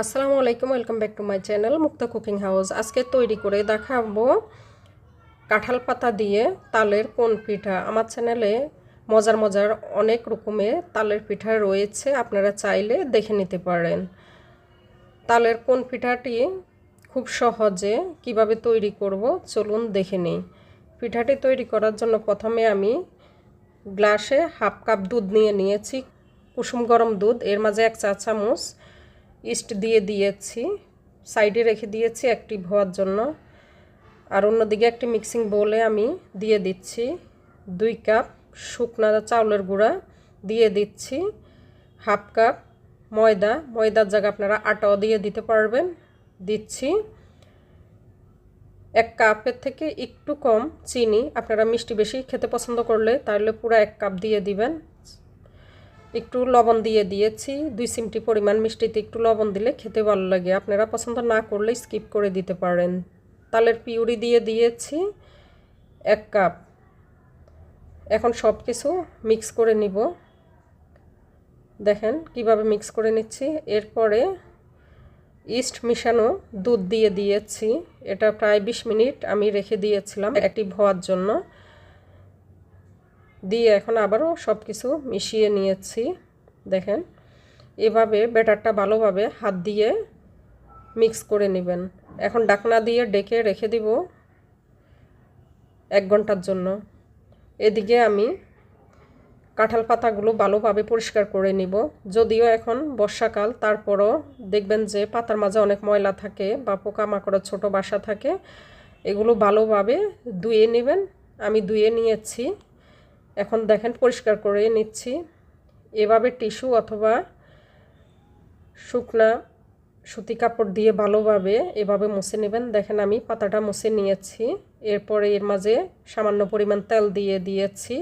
আসসালামু আলাইকুম, welcome back to my channel Mukta cooking house. আজকে তৈরি করে দেখাবো কাঁঠাল পাতা দিয়ে তালের কোন পিঠা। আমার চ্যানেলে মজার মজার অনেক রকমের তালের পিঠা রয়েছে, আপনারা চাইলে দেখে নিতে পারেন। তালের কোন পিঠাটি খুব সহজে কীভাবে তৈরি করব, চলুন দেখে নিই। পিঠাটি তৈরি করার জন্য প্রথমে আমি গ্লাসে হাফ কাপ দুধ নিয়ে নিয়েছি। কুসুম গরম দুধ, এর মাঝে এক চা চামচ ইস্ট দিয়ে দিয়েছি, সাইডে রেখে দিয়েছি অ্যাক্টিভ হওয়ার জন্য। আর অন্যদিকে একটি মিক্সিং বোলে আমি দিয়ে দিচ্ছি দুই কাপ শুকনা চাউলের গুঁড়া দিয়ে দিচ্ছি, হাফ কাপ ময়দা। ময়দার জায়গা আপনারা আটাও দিয়ে দিতে পারবেন। দিচ্ছি এক কাপের থেকে একটু কম চিনি। আপনারা মিষ্টি বেশি খেতে পছন্দ করলে তাহলে পুরো এক কাপ দিয়ে দিবেন। একটু লবণ দিয়ে দিয়েছি। দুই চিমটি পরিমাণ মিষ্টিতে একটু লবণ দিলে খেতে ভালো লাগে। আপনারা পছন্দ না করলে স্কিপ করে দিতে পারেন। তালের পিউরি দিয়ে দিয়েছি এক কাপ। এখন সব কিছু মিক্স করে নিব। দেখেন কীভাবে মিক্স করে নিচ্ছি। এরপরে ইস্ট মিশানো দুধ দিয়ে দিয়েছি। এটা প্রায় বিশ মিনিট আমি রেখে দিয়েছিলাম অ্যাক্টিভ হওয়ার জন্য। দিয়ে এখন আবারও সব কিছু মিশিয়ে নিয়েছি, দেখেন। এভাবে ব্যাটারটা ভালোভাবে হাত দিয়ে মিক্স করে নেবেন। এখন ডাকনা দিয়ে ডেকে রেখে দিব এক ঘণ্টার জন্য। এদিকে আমি কাঁঠাল পাতাগুলো ভালোভাবে পরিষ্কার করে নিব। যদিও এখন বর্ষাকাল, তারপরও দেখবেন যে পাতার মাঝে অনেক ময়লা থাকে বা পোকামাকড়ের ছোট বাসা থাকে, এগুলো ভালোভাবে ধুয়ে নেবেন। আমি ধুয়ে নিয়েছি। এখন দেখেন, পরিষ্কার করে নিচ্ছি। এভাবে টিস্যু অথবা শুকনা সুতি কাপড় দিয়ে ভালোভাবে এভাবে মুছে নেবেন। দেখেন, আমি পাতাটা মুছে নিয়েছি। এরপরে এর মাঝে সামান্য পরিমাণ তেল দিয়ে দিয়েছি।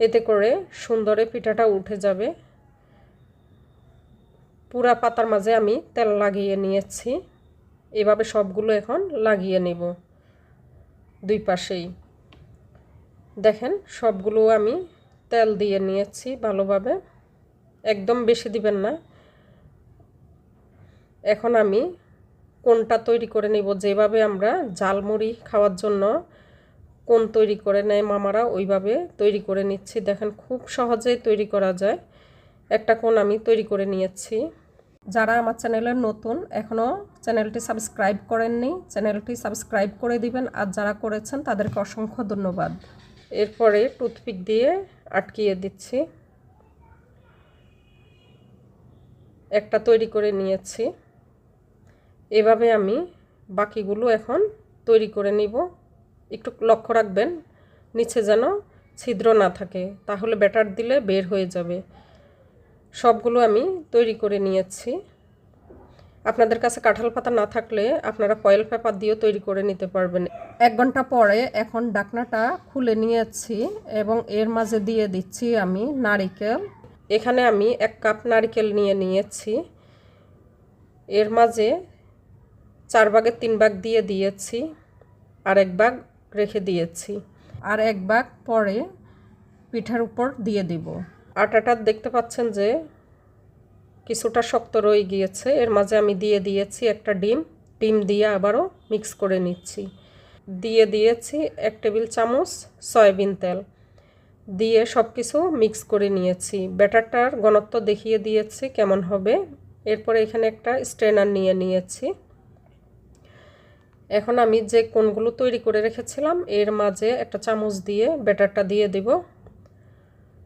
এতে করে সুন্দরে পিঠাটা উঠে যাবে। পুরা পাতার মাঝে আমি তেল লাগিয়ে নিয়েছি। এভাবে সবগুলো এখন লাগিয়ে নেব দুই পাশেই। দেখেন, সবগুলো আমি তেল দিয়ে নিয়েছি ভালোভাবে। একদম বেশি দিবেন না। এখন আমি কোনটা তৈরি করে নিব? যেভাবে আমরা জালমুড়ি খাওয়ার জন্য কোন তৈরি করে নেয় মামারা, ওইভাবে তৈরি করে নিচ্ছি। দেখেন, খুব সহজেই তৈরি করা যায়। একটা কোন আমি তৈরি করে নিয়েছি। যারা আমার চ্যানেলে নতুন এখনও চ্যানেলটি সাবস্ক্রাইব করেননি, চ্যানেলটি সাবস্ক্রাইব করে দিবেন। আর যারা করেছেন, তাদেরকে অসংখ্য ধন্যবাদ। এরপরে টুথপিক দিয়ে আটকিয়ে দিচ্ছি। একটা তৈরি করে নিয়েছি। এভাবে আমি বাকিগুলো এখন তৈরি করে নিব। একটু লক্ষ্য রাখবেন, নিচে যেন ছিদ্র না থাকে, তাহলে ব্যাটার দিলে বের হয়ে যাবে। সবগুলো আমি তৈরি করে নিয়েছি। আপনাদের কাছে কাঁঠাল পাতা না থাকলে আপনারা ফয়েল পেপার দিয়েও তৈরি করে নিতে পারবেন। এক ঘণ্টা পরে এখন ডাকনাটা খুলে নিয়েছি এবং এর মাঝে দিয়ে দিচ্ছি আমি নারিকেল। এখানে আমি এক কাপ নারিকেল নিয়ে নিয়েছি। এর মাঝে চার ভাগের তিন ভাগ দিয়ে দিয়েছি আর এক ভাগ রেখে দিয়েছি। আর এক ভাগ পরে পিঠার উপর দিয়ে দিব। আটাটা দেখতে পাচ্ছেন যে কিছুটা শক্ত রয়ে গিয়েছে। এর মাঝে আমি দিয়ে দিয়েছি একটা ডিম। ডিম দিয়ে আবারও মিক্স করে নিচ্ছি। দিয়ে দিয়েছি এক টেবিল চামচ সয়াবিন তেল। দিয়ে সব কিছু মিক্স করে নিয়েছি। ব্যাটারটার ঘনত্ব দেখিয়ে দিয়েছি কেমন হবে। এরপরে এখানে একটা স্ট্রেনার নিয়ে নিয়েছি। এখন আমি যে কোনগুলো তৈরি করে রেখেছিলাম, এর মাঝে একটা চামচ দিয়ে ব্যাটারটা দিয়ে দিব।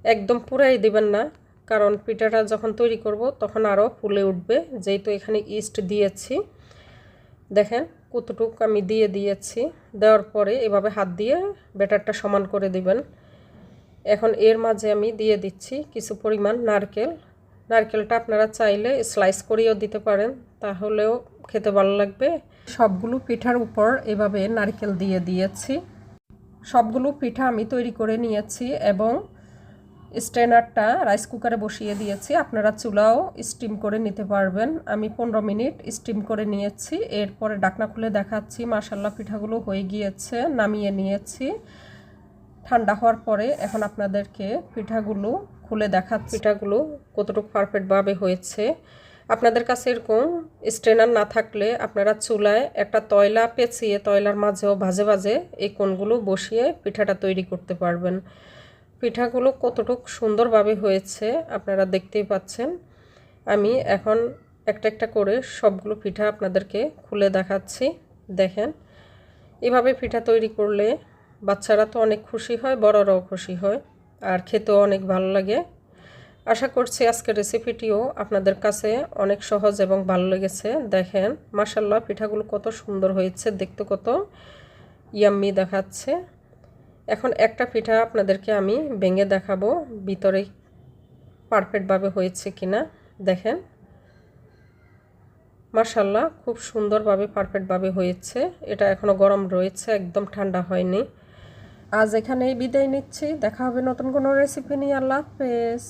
একদম পুরাই দিবেন না। কারণ পিঠাটা যখন তৈরি করব, তখন আরও ফুলে উঠবে। যেহেতু এখানে ইস্ট দিয়েছি, দেখেন কতটুক আমি দিয়ে দিয়েছি। দেওয়ার পরে এভাবে হাত দিয়ে ব্যাটারটা সমান করে দিবেন। এখন এর মাঝে আমি দিয়ে দিচ্ছি কিছু পরিমাণ নারকেল। নারকেলটা আপনারা চাইলে স্লাইস করেও দিতে পারেন, তাহলেও খেতে ভালো লাগবে। সবগুলো পিঠার উপর এভাবে নারকেল দিয়ে দিয়েছি। সবগুলো পিঠা আমি তৈরি করে নিয়েছি এবং স্ট্রেনারটা রাইস কুকারে বসিয়ে দিয়েছি। আপনারা চুলাও স্টিম করে নিতে পারবেন। আমি পনেরো মিনিট স্টিম করে নিয়েছি। এরপরে ডাকনা খুলে দেখাচ্ছি। মাসাল্লা পিঠাগুলো হয়ে গিয়েছে, নামিয়ে নিয়েছি। ঠান্ডা হওয়ার পরে এখন আপনাদেরকে পিঠাগুলো খুলে দেখাচ্ছি। পিঠাগুলো কতটুকু পারফেক্টভাবে হয়েছে। আপনাদের কাছে এরকম স্ট্রেনার না থাকলে আপনারা চুলায় একটা তয়লা পেঁচিয়ে, তয়লার মাঝেও ভাজে ভাজে এই কোণগুলো বসিয়ে পিঠাটা তৈরি করতে পারবেন। পিঠাগুলো কতটুক সুন্দরভাবে হয়েছে আপনারা দেখতেই পাচ্ছেন। আমি এখন একটা একটা করে সবগুলো পিঠা আপনাদেরকে খুলে দেখাচ্ছি। দেখেন, এভাবে পিঠা তৈরি করলে বাচ্চারা তো অনেক খুশি হয়, বড়রাও খুশি হয় আর খেতেও অনেক ভালো লাগে। আশা করছি আজকের রেসিপিটিও আপনাদের কাছে অনেক সহজ এবং ভালো লেগেছে। দেখেন মাসাল্লাহ পিঠাগুলো কত সুন্দর হয়েছে, দেখতে কত ইয়াম্মি দেখাচ্ছে। এখন একটা পিঠা আপনাদেরকে আমি ভেঙে দেখাবো, ভিতরে পারফেক্টভাবে হয়েছে কিনা। দেখেন মার্শাল্লাহ খুব সুন্দরভাবে পারফেক্টভাবে হয়েছে। এটা এখনও গরম রয়েছে, একদম ঠান্ডা হয়নি। আজ এখানেই বিদায় নিচ্ছি। দেখা হবে নতুন কোনো রেসিপি নিয়ে। আল্লাহ হাফেজ।